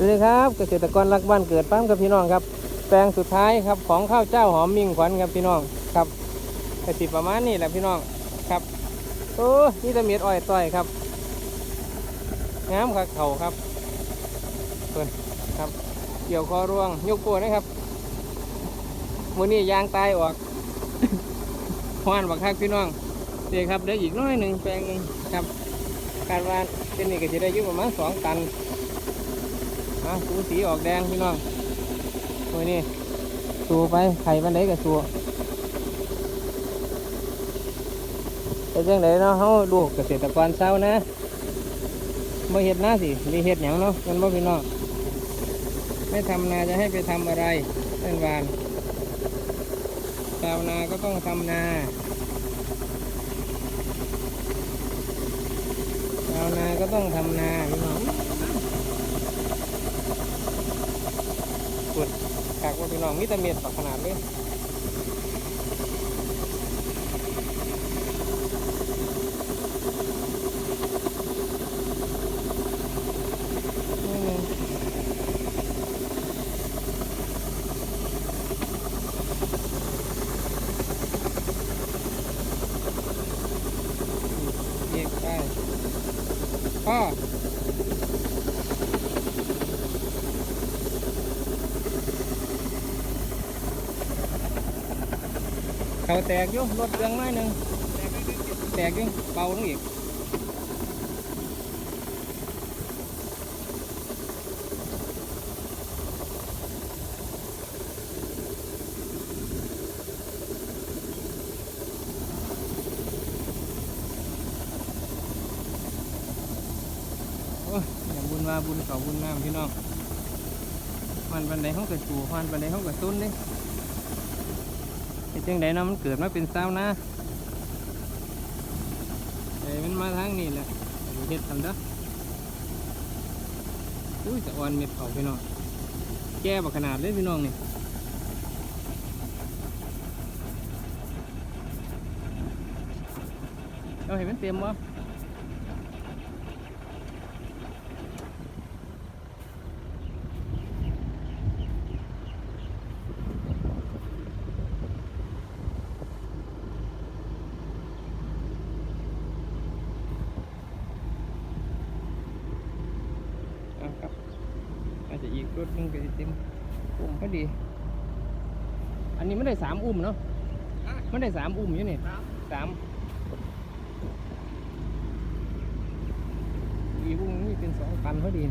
สวัสดีครับเกษตรกรรักบ้านเกิดปั้มกับพี่น้องครับ แปลงสุดท้ายครับของข้าวเจ้าหอมมิ่งขวัญครับพี่น้องครับกระสิประมาณนี้แหละพี่น้องครับโอ้นี่ตะเมียดอ้อยต้อยครับงามครับเขาครับเพิ่นครับ เกี่ยวคอร่วงยกโกนนะครับมือนี้ยางตายออกหวานบักคักพี่น้องเดี๋ยวครับเดี๋ยวอีกน้อยหนึ่งแปลงหนึ่งครับคาดว่าเป็นนี่ก็จะได้ยู่ประมาณสองตัน อะสูสีออกแดงพี่น้องโอ้ยนี่สูไปไข่บันไดกับสูเป็นจังไดเนาะเขาลูกเกษตรกรเศร้านะไม่เห็ดหน้าสิม่เห็ดหยังเนาะมันบ่พี่น้องไม่ทำนาจะให้ไปทำอะไรเส้นวานชาวนาก็ต้องทำนาชาวนาก็ต้องทำนาพี่น้อง กากว่าพี่น้องมีแต่เม็ดปักขนาดเลยนี่หนึ่งเย็บได้พ่อ เขาแตกอยู่รถเรื่องน้อยหนึ่งแตกอยู่เบาลงอีกโอ้ยอย่าบุญว่าบุญเขาบุญน้ำพี่น้องมันบันไดห้องกระจูมันบันไดห้องกระตุ้นเด้ เฮ็ดจังไดเนาะมันเกิดมาเป็นสาวนะไอ้มันมาทางนี้แหละเห็ดทำเด้ออุ้ยจะอ่อนเม็ดเขาพี่น้องแก่บักขนาดเลยพี่น้องนี่เอาเห็นมันเต็มบ่เอาครับอาจจะอีก รถหนึงก็สิเต็มอุ้มพอดี อันนี้ไม่ได้สามอุ้มเนาะไม่ได้สามอุ้มอยู่นี่สามอีกอุ้มนี่เป็นสองตันพอดี